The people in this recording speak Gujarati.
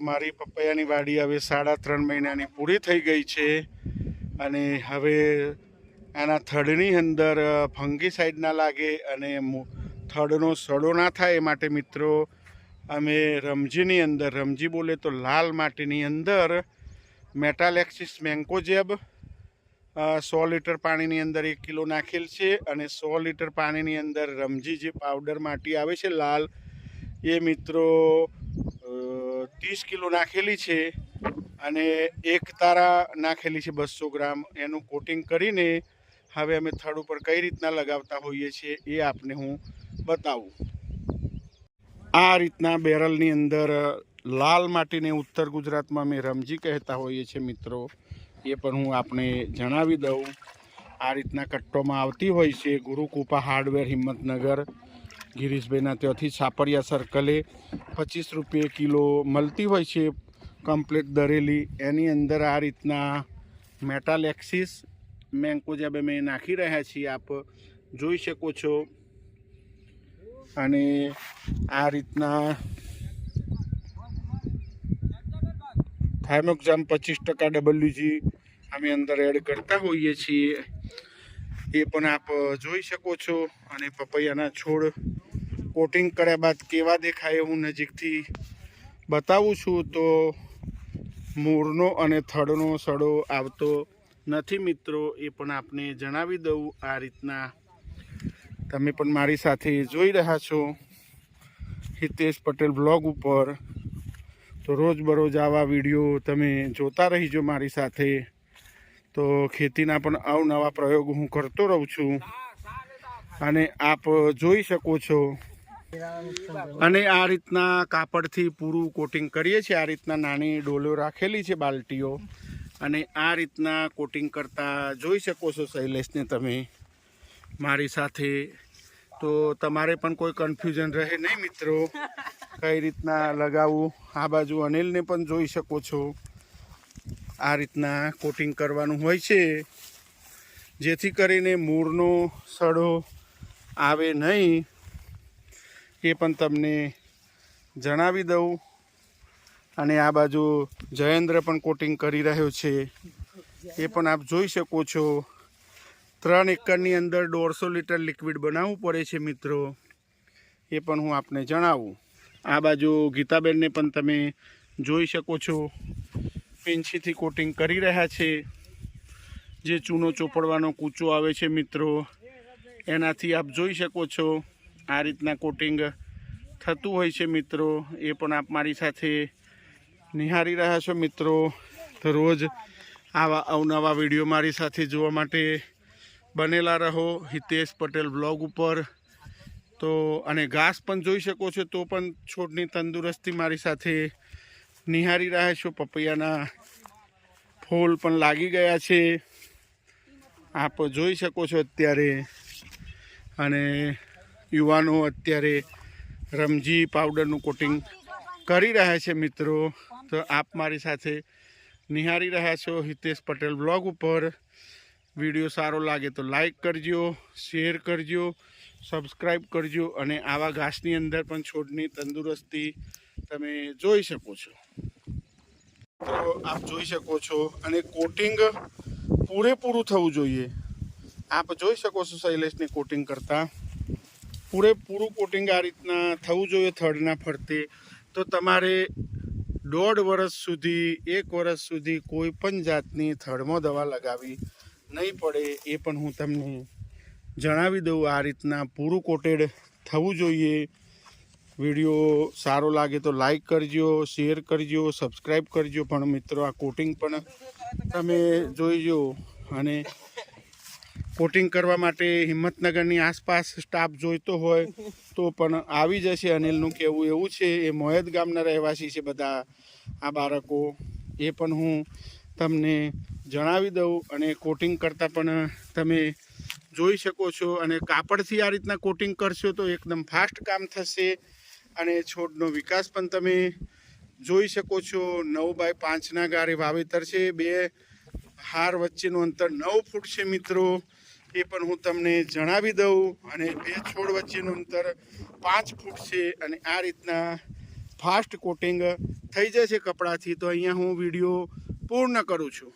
મારી પપૈયાની વાડી હવે સાડા ત્રણ મહિનાની પૂરી થઈ ગઈ છે અને હવે આના થડની અંદર ફંગીસાઇડ ના લાગે અને થડનો સડો ના થાય એ માટે મિત્રો, અમે રમજીની અંદર, રમજી બોલે તો લાલ માટીની અંદર મેટાલેક્સિસ મેન્કોજેબ સો લીટર પાણીની અંદર એક કિલો નાખેલ છે અને સો લીટર પાણીની અંદર રમજી જે પાવડર માટી આવે છે લાલ, એ મિત્રો ત્રીસ કિલો નાખેલી છે અને એક તારા નાખેલી છે બસો ગ્રામ. એનું કોટિંગ કરીને હવે અમે થડ ઉપર કઈ રીતના લગાવતા હોઈએ છીએ એ આપને હું બતાવું. આ રીતના બેરલની અંદર લાલ માટીને ઉત્તર ગુજરાતમાં અમે રમજી કહેતા હોઈએ છીએ મિત્રો. એ પણ હું આપને જણાવી દઉં. આ રીતના કટ્ટોમાં આવતી હોય છે ગુરુકૃપા હાર્ડવેર હિંમતનગર. ગિરીશભાઈના ત્યાંથી છાપરિયા સર્કલે પચીસ રૂપિયે કિલો મળતી હોય છે કમ્પ્લેટ દરેલી. એની અંદર આ રીતના મેટાલેક્સિસ મેન્કોજેબ અમે નાખી રહ્યા છીએ, આપ જોઈ શકો છો. અને આ રીતના થાઇમોક્ઝામ પચીસ ટકા ડબલ્યુજી અમે અંદર એડ કરતા હોઈએ છીએ. એ પણ આપ જોઈ શકો છો. અને પપૈયાના છોડ કોટિંગ કર્યા બાદ કેવા દેખાય હું નજીકથી બતાવું છું તો મૂળનો અને થડનો સડો આવતો નથી મિત્રો, એ પણ આપને જણાવી દઉં આ રીતના. તમે પણ મારી સાથે જોઈ રહ્યા છો હિતેશ પટેલ બ્લોગ ઉપર. તો રોજબરોજ આવા વીડિયો તમે જોતા રહીજો મારી સાથે. તો ખેતીના પણ અવનવા પ્રયોગ હું કરતો રહું છું. અને આપ જોઈ શકો છો અને આ રીતના કાપડથી પૂરું કોટિંગ કરીએ છીએ. આ રીતના નાની ડોલો રાખેલી છે બાલટીઓ. અને આ રીતના કોટિંગ કરતા જોઈ શકો છો શૈલેષને તમે મારી સાથે. તો તમારે પણ કોઈ કન્ફ્યુઝન રહે નહીં મિત્રો. કઈ રીતના લગાવવું આ બાજુ અનિલને પણ જોઈ શકો છો. આ રીતના કોટિંગ કરવાનું હોય છે. જેથી કરીને મૂળનો સડો આવે નહીં. એ પણ તમને જણાવી દઉં. અને આ બાજુ જયેન્દ્ર પણ કોટિંગ કરી રહ્યો છે. એ પણ આપ જોઈ શકો છો. ત્રણ એકરની અંદર દોઢસો લીટર લિક્વિડ બનાવવું પડે છે મિત્રો. એ પણ હું આપને જણાવું. આ બાજુ ગીતાબેનને પણ તમે જોઈ શકો છો. પિંછીથી કોટિંગ કરી રહ્યા છે. જે ચૂનો ચોપડવાનો કૂચો આવે છે મિત્રો. એનાથી આપ જોઈ શકો છો. આ રીતના કોટિંગ થતું હોય છે મિત્રો, એ પણ આપ મારી સાથે નિહાળી રહ્યા છો મિત્રો. તો રોજ આવા અવનવા વીડિયો મારી સાથે જોવા માટે બનેલા રહો હિતેશ પટેલ બ્લોગ ઉપર. તો અને ઘાસ પણ જોઈ શકો છો તો પણ છોડની તંદુરસ્તી મારી સાથે નિહાળી રહ્યા છો. પપૈયાના ફૂલ પણ લાગી ગયા છે. આપ જોઈ શકો છો અત્યારે. અને યુવાનો અત્યારે રમજી પાવડરનું કોટિંગ કરી રહ્યા છે મિત્રો. તો આપ મારી સાથે નિહાળી રહ્યા છો હિતેશ પટેલ બ્લોગ ઉપર. વીડિયો સારો લાગે તો લાઈક કરજો, શેર કરજો સબસ્ક્રાઈબ કરજો અને આવા ઘાસની અંદર પણ છોડની તંદુરસ્તી તમે જોઈ શકો છો. તો આપ જોઈ શકો છો અને કોટિંગ પૂરેપૂરું થવું જોઈએ. આપ જોઈ શકો છો શૈલેષને કોટિંગ કરતા. પૂરેપૂરું કોટિંગ આ રીતના થવું જોઈએ થડના ફરતે. તો તમારે દોઢ વર્ષ સુધી, એક વર્ષ સુધી કોઈ પણ જાતની થડમાં દવા લગાવી નહીં પડે એ પણ હું તમને જણાવી દઉં. આ રીતના પૂરું કોટેડ થવું જોઈએ. વીડિયો સારો લાગે તો લાઈક કરજો, શેર કરજો, સબસ્ક્રાઈબ કરજો. પણ મિત્રો, આ કોટિંગ પણ તમે જોઈજો અને કોટિંગ કરવા માટે હિંમતનગરની આસપાસ સ્ટાફ જોઈતો હોય તો પણ આવી જશે અનિલનું કહેવું એવું છે. એ મોયદ ગામના રહેવાસી છે બધા. આ બાળકો, એ પણ હું તમને જણાવી દઉં અને કોટિંગ કરતાં પણ તમે જોઈ શકો છો અને કાપડથી આ રીતના કોટિંગ કરશો તો એકદમ ફાસ્ટ કામ થશે અને છોડનો વિકાસ પણ તમે જોઈ શકો છો. નવ બાય પાંચના ગારે વાવેતર છે. બે હાર વચ્ચેનું અંતર નવ ફૂટ છે મિત્રો. એ પણ હું તમને જણાવી દઉં અને બે છોડ વચ્ચેનું અંતર પાંચ ફૂટ છે અને આ રીતના ફાસ્ટ કોટિંગ થઈ જશે કપડાથી, તો અહીંયા હું વીડિયો પૂર્ણ કરું છું.